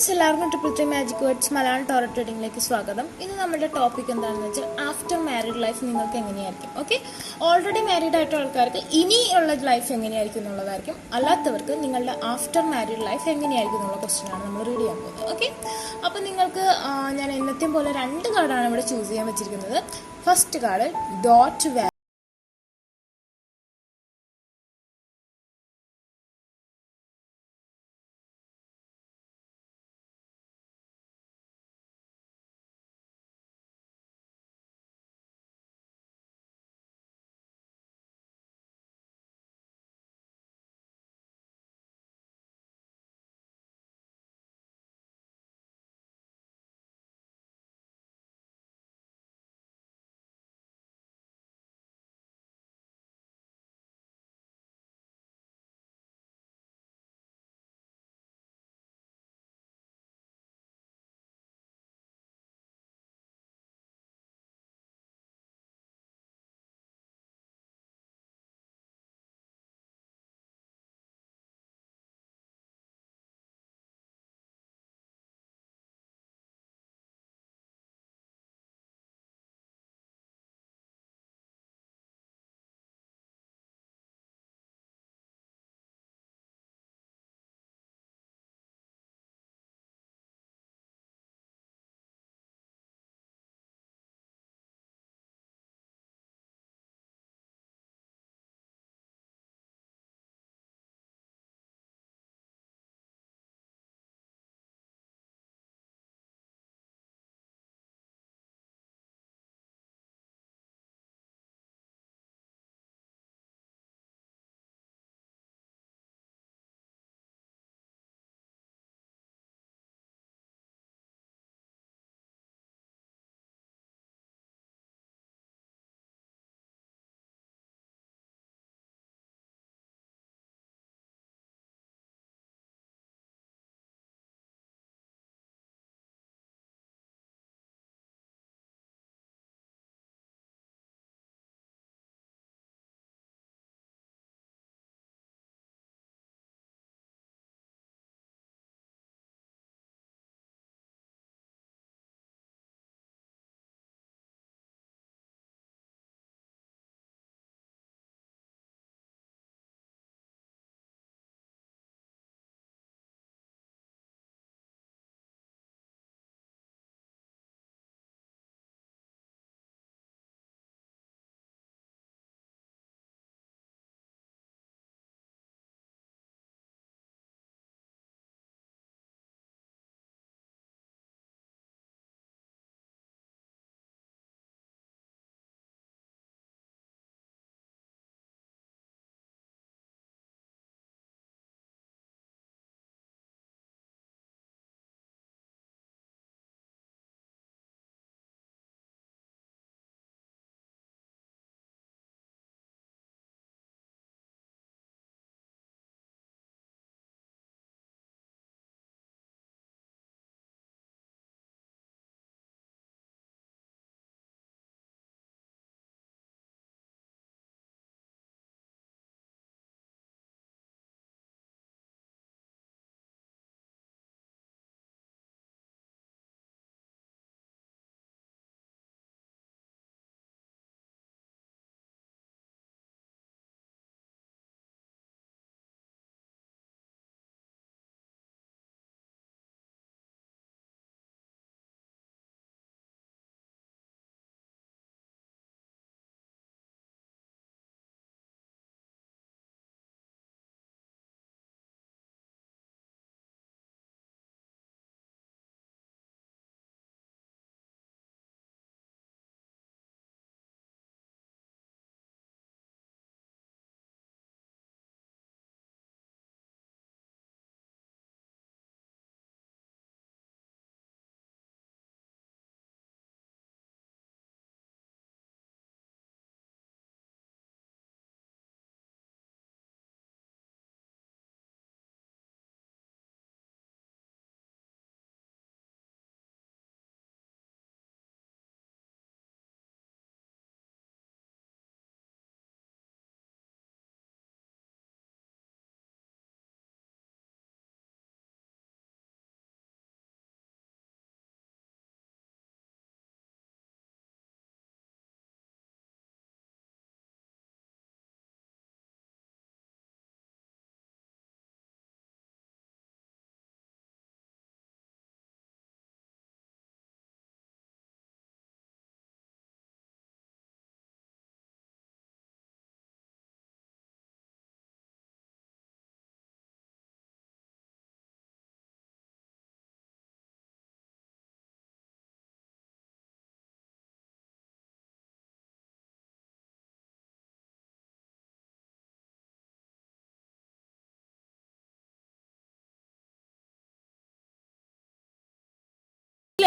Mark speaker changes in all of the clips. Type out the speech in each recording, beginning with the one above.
Speaker 1: Friends എല്ലാവർക്കും triple magic words Malayalam tarot ട്രേഡിംഗിലേക്ക് സ്വാഗതം. ഇന്ന് നമ്മുടെ ടോപ്പിക് എന്താണെന്ന് വെച്ചാൽ ആഫ്റ്റർ മാരീഡ് ലൈഫ് നിങ്ങൾക്ക് എങ്ങനെയായിരിക്കും? ഓക്കെ ഓൾറെഡി മാരീഡ് ആയിട്ടുള്ള ആൾക്കാർക്ക് ഇനിയുള്ള ലൈഫ് എങ്ങനെയായിരിക്കും എന്നുള്ളതായിരിക്കും. അല്ലാത്തവർക്ക് നിങ്ങളുടെ ആഫ്റ്റർ മാരീഡ് ലൈഫ് എങ്ങനെയായിരിക്കും എന്നുള്ള ക്വസ്റ്റിനാണ് നമ്മൾ റീഡ് ചെയ്യാൻ പോകുന്നത്. ഓക്കെ അപ്പോൾ നിങ്ങൾക്ക് ഞാൻ എന്നത്തെയും പോലെ രണ്ട് കാർഡാണ് ഇവിടെ ചൂസ് ചെയ്യാൻ വെച്ചിരിക്കുന്നത്. ഫസ്റ്റ് കാർഡ് ഡോട്ട്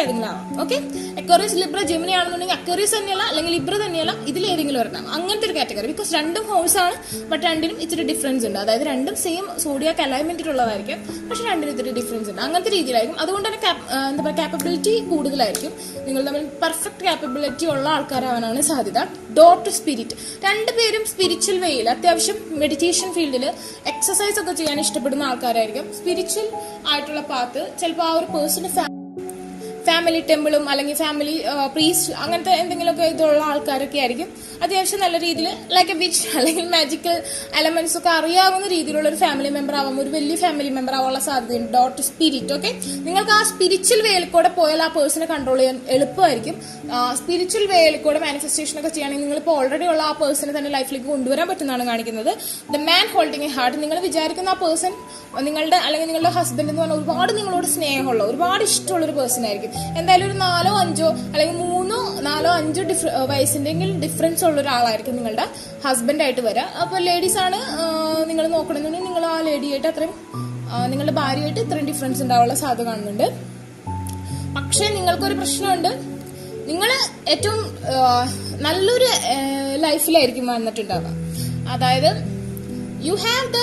Speaker 1: ഏതെങ്കിലും ഓക്കെ അക്വറീസ് ലിബ്ര ജെമിനി ആണെന്നുണ്ടെങ്കിൽ അക്വറീസ് തന്നെയല്ല അല്ലെങ്കിൽ ലിബ്ര തന്നെയല്ല ഇതിൽ ഏതെങ്കിലും ഒരെണ്ണം. അങ്ങനത്തെ ഒരു കാറ്റഗറി ബിക്കോസ് രണ്ടും ഹോഴ്സ് ആണ് ബട്ട് രണ്ടിനും ഇച്ചിരി ഡിഫറൻസ് ഉണ്ട്. അതായത് രണ്ടും സെയിം സോഡിയാക്ക് അലൈൻമെന്റിലുള്ളതായിരിക്കും പക്ഷെ രണ്ടിനും ഇത്തിരി ഡിഫറൻസ് ഉണ്ട്. അങ്ങനത്തെ രീതിയിലായിരിക്കും. അതുകൊണ്ട് തന്നെ എന്താ പറയുക കാപ്പബിലിറ്റി കൂടുതലായിരിക്കും. നിങ്ങൾ തമ്മിൽ പെർഫെക്റ്റ് കാപ്പബിലിറ്റി ഉള്ള ആൾക്കാരാവാനാണ് സാധ്യത. ഡോർ ടു സ്പിരിറ്റ് രണ്ടുപേരും സ്പിരിച്വൽ വേയിൽ അത്യാവശ്യം മെഡിറ്റേഷൻ ഫീൽഡിൽ എക്സസൈസ് ഒക്കെ ചെയ്യാൻ ഇഷ്ടപ്പെടുന്ന ആൾക്കാരായിരിക്കും. സ്പിരിച്വൽ ആയിട്ടുള്ള പാത്ത് ചിലപ്പോൾ ആ ഒരു പേഴ്സണ് ഫാമിലി ടെമ്പിളും അല്ലെങ്കിൽ ഫാമിലി പ്രീസ്റ്റ് അങ്ങനത്തെ എന്തെങ്കിലുമൊക്കെ ഇതുള്ള ആൾക്കാരൊക്കെ ആയിരിക്കും. അത്യാവശ്യം നല്ല രീതിയിൽ ലൈക്ക് എ വിച്ച് അല്ലെങ്കിൽ മാജിക്കൽ എലമെന്റ്സ് ഒക്കെ അറിയാവുന്ന രീതിയിലുള്ള ഒരു ഫാമിലി മെമ്പർ ആവാം. ഒരു വലിയ ഫാമിലി മെമ്പർ ആവാനുള്ള സാധ്യതയുണ്ട്. ഡോട്ട് സ്പിരിറ്റ് ഓക്കെ നിങ്ങൾക്ക് ആ സ്പിരിച്വൽ വേയിൽ കൂടെ പോയാൽ ആ പേഴ്സണെ കൺട്രോൾ ചെയ്യാൻ എളുപ്പമായിരിക്കും. സ്പിരിച്വൽ വേയിൽ കൂടെ മാനിഫെസ്റ്റേഷൻ ഒക്കെ ചെയ്യുകയാണെങ്കിൽ നിങ്ങളിപ്പോൾ ഓൾറെഡി ഉള്ള ആ പേഴ്സണെ തന്നെ ലൈഫിലേക്ക് കൊണ്ടുവരാൻ പറ്റുന്നതാണ് കാണിക്കുന്നത്. The man holding a heart നിങ്ങൾ വിചാരിക്കുന്ന ആ പേഴ്സൺ നിങ്ങളുടെ അല്ലെങ്കിൽ നിങ്ങളുടെ ഹസ്ബൻഡ് എന്ന് പറഞ്ഞാൽ ഒരുപാട് നിങ്ങളോട് സ്നേഹമുള്ള ഒരുപാട് ഇഷ്ടമുള്ള ഒരു പേഴ്സൺ ആയിരിക്കും. എന്തായാലും ഒരു നാലോ അഞ്ചോ അല്ലെങ്കിൽ മൂന്നോ നാലോ അഞ്ചോ ഡിഫ വയസ്സിന്റെങ്കിലും ഡിഫറൻസ് ഉള്ള ഒരാളായിരിക്കും നിങ്ങളുടെ ഹസ്ബൻഡായിട്ട് വരിക അപ്പോൾ ലേഡീസ് ആണ് നിങ്ങൾ നോക്കണമെന്നുണ്ടെങ്കിൽ നിങ്ങൾ ആ ലേഡിയായിട്ട് അത്രയും നിങ്ങളുടെ ഭാര്യയായിട്ട് ഇത്രയും ഡിഫറൻസ് ഉണ്ടാവാനുള്ള സാധ്യത കാണുന്നുണ്ട്. പക്ഷേ നിങ്ങൾക്കൊരു പ്രശ്നമുണ്ട്. നിങ്ങൾ ഏറ്റവും നല്ലൊരു ലൈഫിലായിരിക്കും വന്നിട്ടുണ്ടാവുക. അതായത് you have the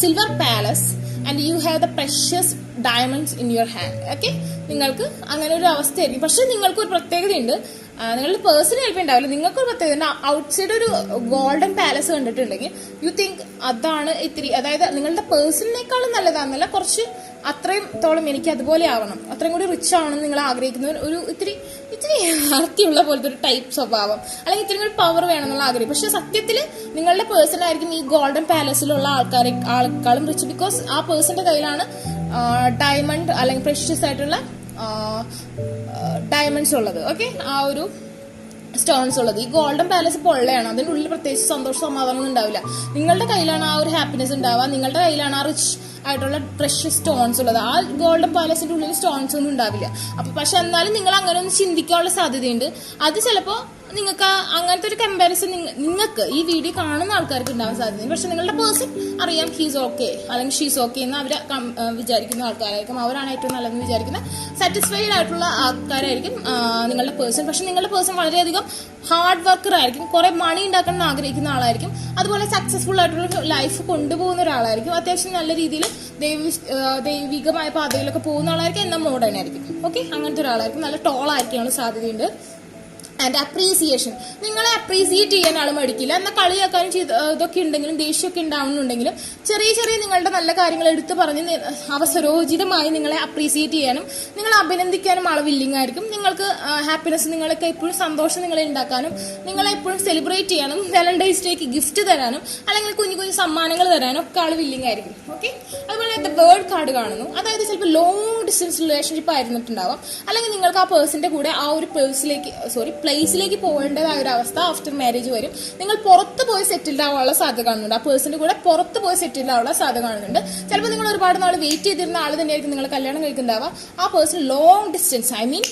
Speaker 1: silver palace and you have the precious diamonds in your hand okay നിങ്ങൾക്ക് അങ്ങനെ ഒരു അവസ്ഥയായിരിക്കും. പക്ഷെ നിങ്ങൾക്ക് ഒരു പ്രത്യേകതയുണ്ട് നിങ്ങളുടെ പേഴ്സണൽ ഹെൽപ്പ് ഉണ്ടാവില്ല. നിങ്ങൾക്ക് ഒരു പ്രത്യേകത ഔട്ട്സൈഡ് ഒരു ഗോൾഡൻ പാലസ് കണ്ടിട്ടുണ്ടെങ്കിൽ യു തിങ്ക് അതാണ് ഇത്തിരി അതായത് നിങ്ങളുടെ പേഴ്സണിനേക്കാളും നല്ലതാണെന്നല്ല കുറച്ച് അത്രയും തോളം എനിക്ക് അതുപോലെ ആവണം. അത്രയും കൂടി റിച്ച് ആവണം നിങ്ങൾ ആഗ്രഹിക്കുന്നവർ ഒരു ഇത്തിരി ഇത്തിരി ആർത്തിയുള്ള പോലത്തെ ഒരു ടൈപ്പ് സ്വഭാവം. അല്ലെങ്കിൽ ഇത്തിരി കൂടി പവർ വേണം എന്നുള്ള ആഗ്രഹം. പക്ഷെ സത്യത്തിൽ നിങ്ങളുടെ പേഴ്സൺ ആയിരിക്കും ഈ ഗോൾഡൻ പാലസിലുള്ള ആൾക്കാരെ ആൾക്കാളും റിച്ച് ബിക്കോസ് ആ പേഴ്സന്റെ കയ്യിലാണ് ഡയമണ്ട് അല്ലെങ്കിൽ പ്രഷ്യസ് ആയിട്ടുള്ള ഡയമണ്ട്സ് ഉള്ളത്. ഓക്കെ ആ ഒരു സ്റ്റോൺസ് ഉള്ളത്. ഈ ഗോൾഡൻ പാലസ് പൊള്ളയാണ് അതിന്റെ ഉള്ളിൽ പ്രത്യേകിച്ച് സന്തോഷം സമാധാനം ഉണ്ടാവില്ല. നിങ്ങളുടെ കയ്യിലാണ് ആ ഒരു ഹാപ്പിനെസ് ഉണ്ടാവുക. നിങ്ങളുടെ കയ്യിലാണ് ആ റിച്ച് ആയിട്ടുള്ള പ്രഷ്യസ് സ്റ്റോൺസ് ഉള്ളത്. ആ ഗോൾഡൻ പാലസിന്റെ ഉള്ളിൽ സ്റ്റോൺസ് ഒന്നും ഉണ്ടാവില്ല. അപ്പൊ പക്ഷെ എന്നാലും നിങ്ങൾ അങ്ങനെ ഒന്ന് ചിന്തിക്കാനുള്ള സാധ്യതയുണ്ട്. അത് ചിലപ്പോ നിങ്ങൾക്ക് അങ്ങനത്തെ ഒരു കമ്പാരിസൺ നിങ്ങൾക്ക് ഈ വീഡിയോ കാണുന്ന ആൾക്കാർക്ക് ഉണ്ടാവാൻ സാധ്യതയുണ്ട്. പക്ഷെ നിങ്ങളുടെ പേഴ്സൺ അറിയാം ഹീസ് ഓക്കെ അല്ലെങ്കിൽ ഷീസ് ഓക്കെ എന്ന് അവർ വിചാരിക്കുന്ന ആൾക്കാരായിരിക്കും. അവരാണ് ഏറ്റവും നല്ലതെന്ന് വിചാരിക്കുന്ന സാറ്റിസ്ഫൈഡ് ആയിട്ടുള്ള ആൾക്കാരായിരിക്കും നിങ്ങളുടെ പേഴ്സൺ പക്ഷെ നിങ്ങളുടെ പേഴ്സൺ വളരെയധികം ഹാർഡ് വർക്കർ ആയിരിക്കും. കുറെ മണി ഉണ്ടാക്കണം എന്ന് ആഗ്രഹിക്കുന്ന ആളായിരിക്കും. അതുപോലെ സക്സസ്ഫുൾ ആയിട്ടുള്ള ലൈഫ് കൊണ്ടുപോകുന്ന ഒരാളായിരിക്കും. അത്യാവശ്യം നല്ല രീതിയിൽ ദൈവി ദൈവികമായ പാതയിലൊക്കെ പോകുന്ന ആളായിരിക്കും. എന്നാൽ മോഡേൺ ആയിരിക്കും. ഓക്കെ അങ്ങനത്തെ ഒരാളായിരിക്കും. നല്ല ടോൾ ആയിരിക്കാനുള്ള സാധ്യതയുണ്ട്. ആൻഡ് അപ്രീസിയേഷൻ നിങ്ങളെ അപ്രീസിയേറ്റ് ചെയ്യാൻ ആൾ മടിക്കില്ല. എന്നാൽ കളിയാക്കാനും ചെയ്ത് ഇതൊക്കെ ഉണ്ടെങ്കിലും ദേഷ്യമൊക്കെ ഉണ്ടാവുന്നുണ്ടെങ്കിലും ചെറിയ ചെറിയ നിങ്ങളുടെ നല്ല കാര്യങ്ങൾ എടുത്തു പറഞ്ഞ് അവസരോചിതമായി നിങ്ങളെ അപ്രീസിയേറ്റ് ചെയ്യാനും നിങ്ങളെ അഭിനന്ദിക്കാനും ആൾ വില്ലിംഗ് ആയിരിക്കും. നിങ്ങൾക്ക് ഹാപ്പിനെസ് നിങ്ങൾക്ക് എപ്പോഴും സന്തോഷം നിങ്ങളെ ഉണ്ടാക്കാനും നിങ്ങളെ എപ്പോഴും സെലിബ്രേറ്റ് ചെയ്യാനും വാലന്റൈൻസ് ഡേക്ക് ഗിഫ്റ്റ് തരാനും അല്ലെങ്കിൽ കുഞ്ഞു കുഞ്ഞു സമ്മാനങ്ങൾ തരാനും ഒക്കെ ആൾ വില്ലിംഗ് ആയിരിക്കും. ഓക്കെ അതുപോലെ ദ വേർഡ് കാർഡ് കാണുന്നു. അതായത് ചിലപ്പോൾ ലോങ് ഡിസ്റ്റൻസ് റിലേഷൻഷിപ്പ് ആയിരുന്നിട്ടുണ്ടാവാം. അല്ലെങ്കിൽ നിങ്ങൾക്ക് ആ പേഴ്സന്റെ കൂടെ ആ ഒരു പേഴ്സിലേക്ക് സോറി പ്ലേസിലേക്ക് പോകേണ്ടതായ ഒരു അവസ്ഥ ആഫ്റ്റർ മാരേജ് വരും. നിങ്ങൾ പുറത്ത് പോയി സെറ്റിൽഡ് ആവാനുള്ള സാധ്യത കാണുന്നുണ്ട്. ആ പേഴ്സന്റെ കൂടെ പുറത്ത് പോയി സെറ്റിൽഡ് ആവാനുള്ള സാധ്യത കാണുന്നുണ്ട്. ചിലപ്പോൾ നിങ്ങൾ ഒരുപാട് നാൾ വെയിറ്റ് ചെയ്തിരുന്ന ആൾ തന്നെയായിരിക്കും നിങ്ങൾ കല്യാണം കഴിക്കുന്നുണ്ടാവുക ആ person long distance I mean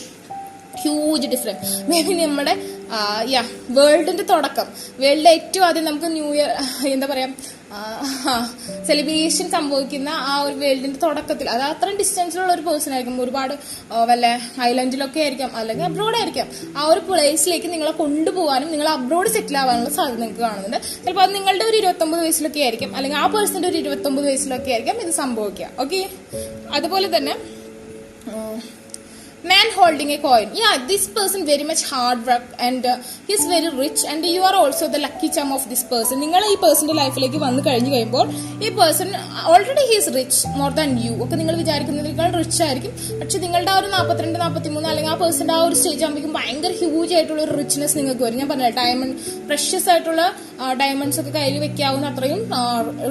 Speaker 1: huge difference maybe നമ്മുടെ യാ വേൾഡിന്റെ തുടക്കം. വേൾഡിലെ ഏറ്റവും ആദ്യം നമുക്ക് ന്യൂ ഇയർ എന്താ പറയാ സെലിബ്രേഷൻ സംഭവിക്കുന്ന ആ ഒരു വേൾഡിന്റെ തുടക്കത്തിൽ. അത് അത്രയും ഡിസ്റ്റൻസിലുള്ള ഒരു പേഴ്സൺ ആയിരിക്കും. ഒരുപാട് വല്ല ഐലൻഡിലൊക്കെ ആയിരിക്കാം അല്ലെങ്കിൽ അബ്രോഡ് ആയിരിക്കാം. ആ ഒരു പ്ലേസിലേക്ക് നിങ്ങളെ കൊണ്ടുപോകാനും നിങ്ങൾ അബ്രോഡ് സെറ്റിൽ ആവാനുള്ള സാധ്യത നിങ്ങൾക്ക് കാണുന്നുണ്ട്. ചിലപ്പോൾ അത് നിങ്ങളുടെ ഒരു ഇരുപത്തൊമ്പത് വയസ്സിലൊക്കെ ആയിരിക്കും അല്ലെങ്കിൽ ആ പേഴ്സന്റെ ഒരു ഇരുപത്തൊമ്പത് വയസ്സിലൊക്കെ ആയിരിക്കും ഇത് സംഭവിക്കുക. ഓക്കെ അതുപോലെ തന്നെ man holding a coin. Yeah this person very much hard work and uh, he's very rich and you are also the lucky charm of this person. നിങ്ങൾ ഈ പേഴ്സന്റെ ലൈഫിലേക്ക് വന്നു കഴിഞ്ഞു കഴിയുമ്പോൾ ഈ person already he's rich more than you ഒക്കെ നിങ്ങൾ വിചാരിക്കുന്നതിനേക്കാൾ rich ആയിരിക്കും. പക്ഷെ നിങ്ങളുടെ ആ ഒരു നാൽപ്പത്തിരണ്ട് നാൽപ്പത്തി മൂന്ന് അല്ലെങ്കിൽ ആ പേഴ്സന്റെ ആ ഒരു സ്റ്റേജ് ആകുമ്പോഴേക്കും ഭയങ്കര ഹ്യൂജ് ആയിട്ടുള്ള ഒരു റിച്ച്നെസ് നിങ്ങൾക്ക് വരും. ഞാൻ പറഞ്ഞ ഡയമണ്ട് പ്രഷ്യസ് ആയിട്ടുള്ള ഡയമണ്ട്സ് ഒക്കെ കയ്യിൽ വെക്കാവുന്ന അത്രയും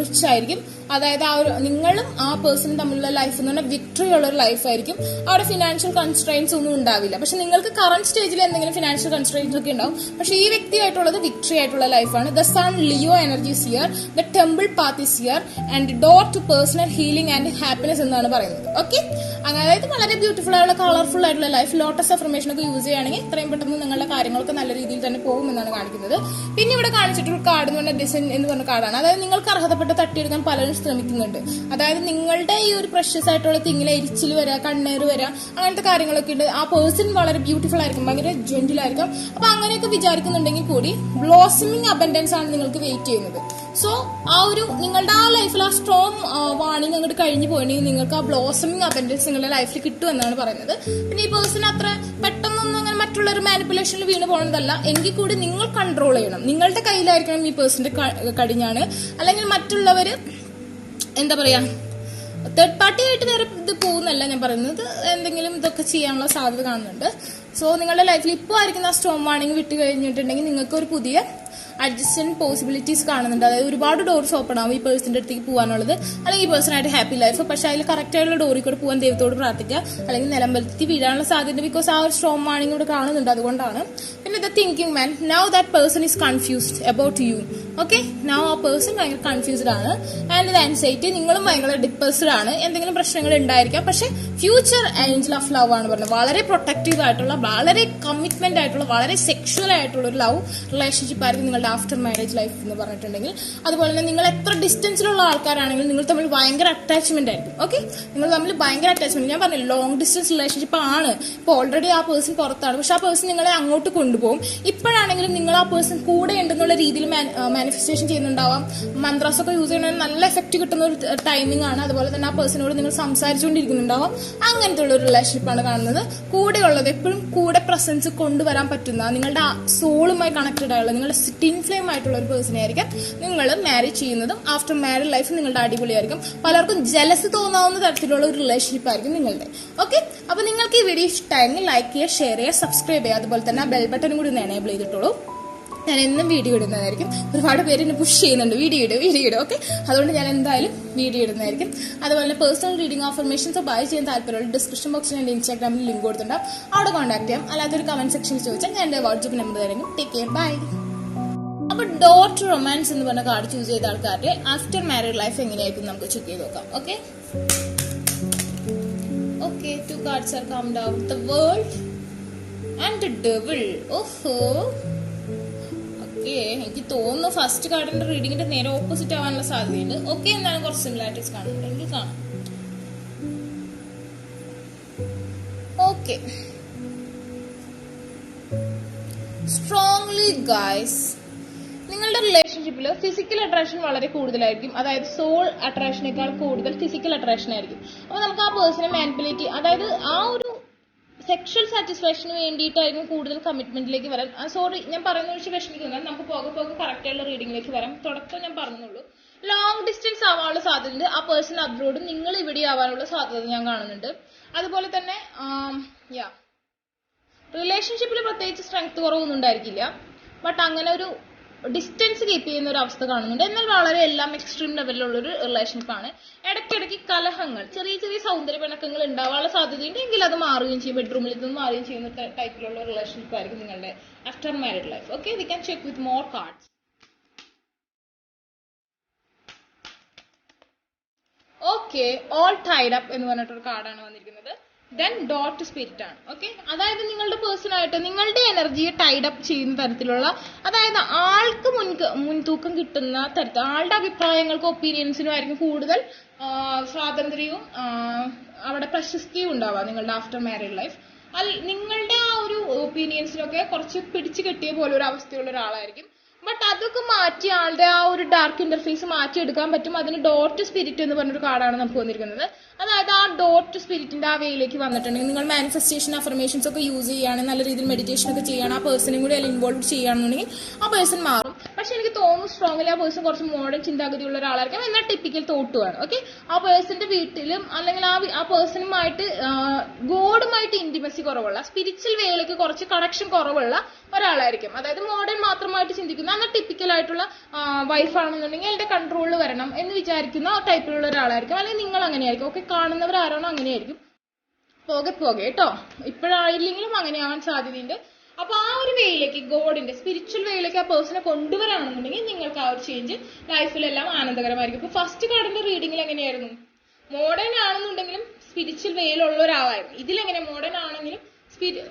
Speaker 1: റിച്ച് ആയിരിക്കും. അതായത് ആ ഒരു നിങ്ങളും ആ പേഴ്സണും തമ്മിലുള്ള ലൈഫ് എന്ന് പറഞ്ഞാൽ വിക്ടറി ഉള്ള ഒരു ലൈഫായിരിക്കും അവിടെ ഫിനാൻഷ്യൽ കൺസ്ട്രെയിൻസ് ഒന്നും ഉണ്ടാവില്ല. പക്ഷെ നിങ്ങൾക്ക് കറണ്ട് സ്റ്റേജിൽ എന്തെങ്കിലും ഫിനാൻഷ്യൽ കൺസ്ട്രെയിൻസ് ഒക്കെ ഉണ്ടാവും. പക്ഷെ ഈ വ്യക്തിയായിട്ടുള്ളത് വിക്ടറി ആയിട്ടുള്ള ലൈഫാണ് the sun Leo energies sear the temple path is here and door to personal healing and happiness എന്നാണ് പറയുന്നത്. ഓക്കെ അതായത് വളരെ ബ്യൂട്ടിഫുൾ ആയിട്ടുള്ള കളർഫുൾ ആയിട്ടുള്ള ലൈഫ് ലോട്ടസ് അഫർമേഷൻ ഒക്കെ യൂസ് ചെയ്യുകയാണെങ്കിൽ ഇത്രയും പെട്ടെന്ന് നിങ്ങളുടെ കാര്യങ്ങളൊക്കെ നല്ല രീതിയിൽ തന്നെ പോകുമെന്നാണ് കാണിക്കുന്നത്. പിന്നെ ഇവിടെ കാണിച്ചിട്ടുള്ള കാർഡ് എന്ന് പറഞ്ഞ ഡിസൈൻ എന്ന് പറഞ്ഞ കാർഡാണ് അതായത് നിങ്ങൾക്ക് അർഹതപ്പെട്ട് തട്ടിയെടുക്കാൻ പലരും ശ്രമിക്കുന്നുണ്ട്. അതായത് നിങ്ങളുടെ ഈ ഒരു പ്രഷ്യസ് ആയിട്ടുള്ള തിങ്ങിലെ എരിച്ചിൽ വരാ കണ്ണേറ് വരാ അങ്ങനത്തെ കാര്യങ്ങളൊക്കെ ഉണ്ട്. ആ പേഴ്സൺ വളരെ ബ്യൂട്ടിഫുൾ ആയിരിക്കും ഭയങ്കര ജെന്റിൽ ആയിരിക്കും. അപ്പൊ അങ്ങനെയൊക്കെ വിചാരിക്കുന്നുണ്ടെങ്കിൽ കൂടി ബ്ലോസമിങ് അബൻഡൻസ് ആണ് നിങ്ങൾക്ക് വെയിറ്റ് ചെയ്യുന്നത്. സോ ആ ഒരു നിങ്ങളുടെ ആ ലൈഫിൽ ആ സ്ട്രോങ് വാണിംഗ് അങ്ങോട്ട് കഴിഞ്ഞു പോയിട്ടുണ്ടെങ്കിൽ നിങ്ങൾക്ക് ആ ബ്ലോസമിങ് അബൻഡൻസ് നിങ്ങളുടെ ലൈഫിൽ കിട്ടും എന്നാണ് പറയുന്നത്. പിന്നെ ഈ പേഴ്സൺ അത്ര പെട്ടെന്നൊന്നും അങ്ങനെ മറ്റുള്ളവർ മാനിപ്പുലേഷനിൽ വീണ് പോകുന്നതല്ല എങ്കിൽ കൂടി നിങ്ങൾ കൺട്രോൾ ചെയ്യണം. നിങ്ങളുടെ കയ്യിലായിരിക്കണം ഈ പേഴ്സന്റെ കടിഞ്ഞാണ്. അല്ലെങ്കിൽ മറ്റുള്ളവര് എന്താ പറയാ തേർഡ് പാർട്ടി ആയിട്ട് വേറെ ഇത് പോകുന്നല്ല ഞാൻ പറയുന്നത്. എന്തെങ്കിലും ഇതൊക്കെ ചെയ്യാനുള്ള സാധ്യത കാണുന്നുണ്ട്. സോ നിങ്ങളുടെ ലൈഫിൽ ഇപ്പോൾ ആയിരിക്കുന്ന ആ സ്റ്റോം വാണിംഗ് വിട്ട് കഴിഞ്ഞിട്ടുണ്ടെങ്കിൽ നിങ്ങൾക്ക് ഒരു പുതിയ അഡ്ജസ്റ്റന്റ് പോസിബിലിറ്റീസ് കാണുന്നുണ്ട്. അതായത് ഒരുപാട് ഡോർസ് ഓപ്പൺ ആവും ഈ പേഴ്സന്റെ അടുത്തേക്ക് പോകാനുള്ളത് അല്ലെങ്കിൽ ഈ പേഴ്സണായിട്ട് ഹാപ്പി ലൈഫ് പക്ഷെ അതിൽ കറക്റ്റ് ആയിട്ടുള്ള ഡോറിൽ കൂടെ പോകാൻ ദൈവത്തോട് പ്രാർത്ഥിക്കുക. അല്ലെങ്കിൽ നിലമ്പലത്തി വീഴാനുള്ള സാധ്യത ബിക്കോസ് ആ ഒരു സ്ട്രോങ് വാണിംഗ് ഇവിടെ കാണുന്നുണ്ട്. അതുകൊണ്ടാണ് പിന്നെ the thinking man now that person is confused about you okay now ആ പേഴ്സൺ ഭയങ്കര കൺഫ്യൂസ്ഡ് ആണ്. ആൻഡ് ദ ആൻസൈറ്റി നിങ്ങളും ഭയങ്കര ഡിപ്രസ്ഡ് ആണ്. എന്തെങ്കിലും പ്രശ്നങ്ങൾ ഉണ്ടായിരിക്കാം. പക്ഷെ ഫ്യൂച്ചർ ഏഞ്ചൽ ഓഫ് ലവ് ആണ് പറഞ്ഞത്. വളരെ പ്രൊട്ടക്റ്റീവ് ആയിട്ടുള്ള വളരെ കമ്മിറ്റ്മെന്റ് ആയിട്ടുള്ള വളരെ സെക്ഷൽ ആയിട്ടുള്ള ഒരു ലവ് റിലേഷൻഷിപ്പ് ആയിരിക്കും നിങ്ങളുടെ ആഫ്റ്റർ മാരേജ് ലൈഫ് എന്ന് പറഞ്ഞിട്ടുണ്ടെങ്കിൽ. അതുപോലെ തന്നെ നിങ്ങൾ എത്ര ഡിസ്റ്റൻസിലുള്ള ആൾക്കാരാണെങ്കിലും നിങ്ങൾ തമ്മിൽ ഭയങ്കര അറ്റാച്ച്മെന്റ് ആയിരിക്കും. ഓക്കെ നിങ്ങൾ തമ്മിൽ ഭയങ്കര അറ്റാച്ച്മെന്റ് ഞാൻ പറഞ്ഞു ലോങ് ഡിസ്റ്റൻസ് റിലേഷൻഷിപ്പ് ആണ്. ഇപ്പോൾ ഓൾറെഡി ആ പേഴ്സൺ പുറത്താണ്. പക്ഷെ ആ പേഴ്സൺ നിങ്ങളെ അങ്ങോട്ട് കൊണ്ടുപോകും. ഇപ്പോഴാണെങ്കിലും നിങ്ങൾ ആ പേഴ്സൺ കൂടെ ഉണ്ടെന്നുള്ള രീതിയിൽ മാനിഫെസ്റ്റേഷൻ ചെയ്യുന്നുണ്ടാവാം. മന്ത്രാസ് ഒക്കെ യൂസ് ചെയ്യണമെങ്കിൽ നല്ല എഫക്റ്റ് കിട്ടുന്ന ഒരു ടൈമിംഗ് ആണ്. അതുപോലെ തന്നെ ആ പേഴ്സണോട് നിങ്ങൾ സംസാരിച്ചുകൊണ്ടിരിക്കുന്നുണ്ടാവാം. അങ്ങനത്തെ ഉള്ള ഒരു ആണ് കാണുന്നത്. കൂടെ ഉള്ളത് എപ്പോഴും കൂടെ പ്രസൻസ് കൊണ്ടുവരാൻ പറ്റുന്ന നിങ്ങളുടെ സോളുമായി കണക്റ്റഡ് ആയുള്ള നിങ്ങളുടെ സ്റ്റിൻ ഫ്ലെയിം ആയിട്ടുള്ള ഒരു പേഴ്സണെ ആയിരിക്കും നിങ്ങൾ മാരേജ് ചെയ്യുന്നതും ആഫ്റ്റർ മാരേജ് ലൈഫ് നിങ്ങളുടെ അടിപൊളിയായിരിക്കും. പലർക്കും ജലസ് തോന്നാവുന്ന തരത്തിലുള്ള ഒരു റിലേഷൻഷിപ്പ് ആയിരിക്കും നിങ്ങളുടെ. ഓക്കെ അപ്പൊ നിങ്ങൾക്ക് ഈ വീഡിയോ ഇഷ്ടമായെങ്കിൽ ലൈക്ക് ചെയ്യുക ഷെയർ ചെയ്യുക സബ്സ്ക്രൈബ് ചെയ്യുക. അതുപോലെ തന്നെ ബെൽ ബട്ടൺ കൂടി ഒന്ന് എനേബിൾ ചെയ്തിട്ടുള്ളൂ ഞാൻ എന്നും വീഡിയോ ഇടുന്നതായിരിക്കും. ഒരുപാട് പേര് എന്നെ പുഷ് ചെയ്യുന്നുണ്ട്. വീഡിയോ ഇടും വീഡിയോ ഇടും ഓക്കെ അതുകൊണ്ട് ഞാൻ എന്തായാലും വീഡിയോ ഇടുന്നതായിരിക്കും. അതുപോലെ തന്നെ പേഴ്സണൽ റീഡിംഗ് ആഫർമേഷൻസ് ബൈ ചെയ്യാൻ താല്പര്യമുള്ള ഡിസ്ക്രിപ്ഷൻ ബോക്സിൽ എന്റെ ഇൻസ്റ്റാഗ്രാമിൽ ലിങ്ക് കൊടുത്തിട്ടുണ്ടാവും അവിടെ കോൺടാക്ട് ചെയ്യാം. അല്ലാതെ ഒരു കമന്റ് സെക്ഷനിൽ ചോദിച്ചാൽ ഞാൻ എന്റെ വാട്സപ്പ് നമ്പർ തരാം. ടേക്ക് കെയർ ബൈ അപ്പൊ ഡോട്ട് റൊമാൻസ് എന്ന് പറഞ്ഞ കാർഡ് ചൂസ് ചെയ്ത ആൾക്കാരുടെ ആഫ്റ്റർ മാരീഡ് ലൈഫ് എങ്ങനെയായിരിക്കും നമുക്ക് ചെക്ക് ചെയ്ത് നോക്കാം. Okay okay two cards are come down the world and the devil ഓഹോ. ഓക്കെ എനിക്ക് തോന്നുന്നു ഫസ്റ്റ് കാർഡിന്റെ റീഡിങ്ങിന്റെ നേരെ ഓപ്പോസിറ്റ് ആവാനുള്ള സാധ്യതയുണ്ട്. ഓക്കെ എന്നാണ് കുറച്ച് സിമിലാരിറ്റീസ് എനിക്ക് കാണാം. ഓക്കെ സ്ട്രോങ്ലി ഗായ്സ് നിങ്ങളുടെ റിലേഷൻഷിപ്പിൽ ഫിസിക്കൽ അട്രാക്ഷൻ വളരെ കൂടുതലായിരിക്കും. അതായത് സോൾ അട്രാക്ഷനേക്കാൾ കൂടുതൽ ഫിസിക്കൽ അട്രാക്ഷൻ ആയിരിക്കും. അപ്പോൾ നമുക്ക് ആ പേഴ്സണെ മാനിപ്പുലേറ്റ് അതായത് ആ ഒരു സെക്ഷൽ സാറ്റിസ്ഫാക്ഷന് വേണ്ടിയിട്ടായിരുന്നു കൂടുതൽ കമ്മിറ്റ്മെന്റിലേക്ക് വരാൻ. സോറി ഞാൻ പറയുന്ന വെച്ച് വിഷമിക്കുന്നില്ല നമുക്ക് പോകെ പോകെ കറക്റ്റായുള്ള റീഡിങ്ങിലേക്ക് വരാം. തുടക്കം ഞാൻ പറഞ്ഞുള്ളൂ. ലോങ് ഡിസ്റ്റൻസ് ആവാനുള്ള സാധ്യതയുണ്ട്. ആ പേഴ്സൺ അബ്രോഡ് നിങ്ങൾ ഇവിടെ ആവാനുള്ള സാധ്യത ഞാൻ കാണുന്നുണ്ട്. അതുപോലെ തന്നെ യാ റിലേഷൻഷിപ്പിൽ പ്രത്യേകിച്ച് സ്ട്രെങ്ത് കുറവൊന്നും ഉണ്ടായിരിക്കില്ല. ബട്ട് അങ്ങനെ ഒരു ഡിസ്റ്റൻസ് കീപ്പ് ചെയ്യുന്ന ഒരു അവസ്ഥ കാണുന്നുണ്ട്. എന്നാൽ വളരെ എല്ലാം എക്സ്ട്രീം ലെവലിലുള്ള ഒരു ആണ്. ഇടയ്ക്കിടയ്ക്ക് കലഹങ്ങൾ ചെറിയ ചെറിയ സൗന്ദര്യ പിണക്കങ്ങൾ ഉണ്ടാവാനുള്ള സാധ്യതയുണ്ട്. എങ്കിൽ അത് മാറുകയും ചെയ്യും. ബെഡ്റൂമിൽ നിന്ന് മാറുകയും ചെയ്യുന്ന ടൈപ്പിലുള്ള റിലേഷൻഷിപ്പ് ആയിരിക്കും നിങ്ങളുടെ after married life okay we can check with more cards okay all tied up എന്ന് പറഞ്ഞിട്ടൊരു കാർഡാണ് വന്നിരിക്കുന്നത്. ദെൻ ഡോട്ട് സ്പിരിറ്റ് ആണ്. ഓക്കെ അതായത് നിങ്ങളുടെ പേഴ്സണായിട്ട് നിങ്ങളുടെ എനർജിയെ ടൈഡ് അപ്പ് ചെയ്യുന്ന തരത്തിലുള്ള അതായത് ആൾക്ക് മുൻ മുൻതൂക്കം കിട്ടുന്ന തരത്തിൽ ആളുടെ അഭിപ്രായങ്ങൾക്കും ഒപ്പീനിയൻസിനും ആയിരിക്കും കൂടുതൽ സ്വാതന്ത്ര്യവും അവിടെ പ്രശസ്തിയും ഉണ്ടാവുക നിങ്ങളുടെ ആഫ്റ്റർ മാരേജ് ലൈഫ് അൽ നിങ്ങളുടെ ആ ഒരു ഒപ്പീനിയൻസിനൊക്കെ കുറച്ച് പിടിച്ചു കെട്ടിയ പോലെ ഒരു അവസ്ഥയുള്ള ഒരാളായിരിക്കും. ബട്ട് അതൊക്കെ മാറ്റി ആളുടെ ആ ഒരു ഡാർക്ക് ഇന്റർഫേസ് മാറ്റി എടുക്കാൻ പറ്റും. അതിന് ഡോട്ട് സ്പിരിറ്റ് എന്ന് പറഞ്ഞൊരു കാർഡാണ് നമുക്ക് വന്നിരിക്കുന്നത്. അതായത് ആ ഡോട്ട് സ്പിരിറ്റിന്റെ ആ വേയിലേക്ക് വന്നിട്ടുണ്ടെങ്കിൽ നിങ്ങൾ മാനിഫെസ്റ്റേഷൻ അഫർമേഷൻസ് ഒക്കെ യൂസ് ചെയ്യുകയാണെങ്കിൽ നല്ല രീതിയിൽ മെഡിറ്റേഷൻ ഒക്കെ ചെയ്യണം ആ പേഴ്സണും കൂടി അതിൽ ഇൻവോൾവ് ചെയ്യുകയാണെന്നുണ്ടെങ്കിൽ ആ പേഴ്സൺ മാറും. പക്ഷെ എനിക്ക് തോന്നുന്നു സ്ട്രോങ്ങിൽ ആ പേഴ്സൺ കുറച്ച് മോഡേൺ ചിന്താഗതിയുള്ള ഒരാളായിരിക്കും. എന്നാൽ ടിപ്പിക്കൽ തോട്ടുമാണ് ഓക്കെ ആ പേഴ്സന്റെ വീട്ടിലും അല്ലെങ്കിൽ ആ ആ പേഴ്സണുമായിട്ട് ഗോഡുമായിട്ട് ഇന്റിമസി കുറവുള്ള സ്പിരിച്വൽ വേയിലേക്ക് കുറച്ച് കണക്ഷൻ കുറവുള്ള ഒരാളായിരിക്കും. അതായത് മോഡേൺ മാത്രമായിട്ട് ചിന്തിക്കുന്ന എന്നാൽ ടിപ്പിക്കൽ ആയിട്ടുള്ള വൈഫാണെന്നുണ്ടെങ്കിൽ എന്റെ കൺട്രോളിൽ വരണം എന്ന് വിചാരിക്കുന്ന ടൈപ്പിലുള്ള ഒരാളായിരിക്കും. അല്ലെങ്കിൽ നിങ്ങൾ അങ്ങനെയായിരിക്കും. ഒക്കെ കാണുന്നവർ ആരാണോ അങ്ങനെയായിരിക്കും. പോകെ പോകെ കേട്ടോ ഇപ്പോഴായില്ലെങ്കിലും അങ്ങനെ ആവാൻ സാധ്യതയുണ്ട്. അപ്പൊ ആ ഒരു വേയിലേക്ക് ഗോഡിന്റെ സ്പിരിച്വൽ വേയിലേക്ക് ആ പേഴ്സണെ കൊണ്ടുവരാണെന്നുണ്ടെങ്കിൽ നിങ്ങൾക്ക് ആ ഒരു ചേഞ്ച് ലൈഫിലെല്ലാം ആനന്ദകരമായിരിക്കും. ഇപ്പൊ ഫസ്റ്റ് കാർഡിന്റെ റീഡിംഗിൽ എങ്ങനെയായിരുന്നു? മോഡേൺ ആണെന്നുണ്ടെങ്കിലും സ്പിരിച്വൽ വേയിലുള്ള ഒരാളായിരുന്നു. ഇതിലെങ്ങനെ മോഡേൺ ആണെങ്കിലും